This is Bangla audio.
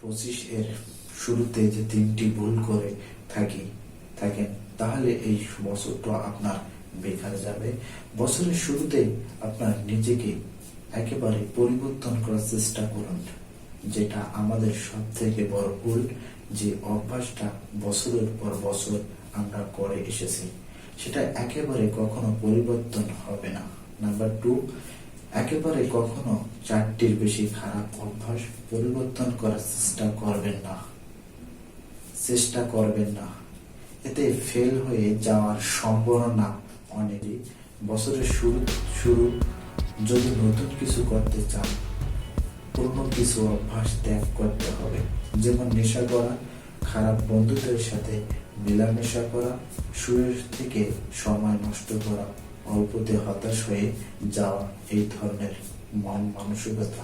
পঁচিশ এর শুরুতে যে তিনটি ভুল করে থাকি, থাকেন, তাহলে এই বছরটা আপনার বেকার যাবে। বছরের শুরুতে আপনার নিজেকে একেবারে পরিবর্তন করার চেষ্টা করুন, যেটা আমাদের সব থেকে বড় ভুল, যে অভ্যাসটা বছরের পর বছর আমরা করে এসেছি। সেটা একেবারে কখনো পরিবর্তন হবে না। নাম্বার টু একেবারে কখনো চারটির বেশি খারাপ অভ্যাস পরিবর্তন করার চেষ্টা করবেন না। চেষ্টা করবেন না। এতে ফেল হয়ে যাওয়ার সম্ভাবনা অনেকই। বছরের শুরু শুরু যদি নতুন কিছু করতে চান, পুরনো কিছু অভ্যাস ত্যাগ করতে হবে। যেমন নেশা করা, খারাপ বন্ধুদের সাথে মেলামেশা করা সুরের থেকে সময় নষ্ট করা। অল্পতে হতাশ হয়ে যাওয়া এই ধরনের মন মানসিকতা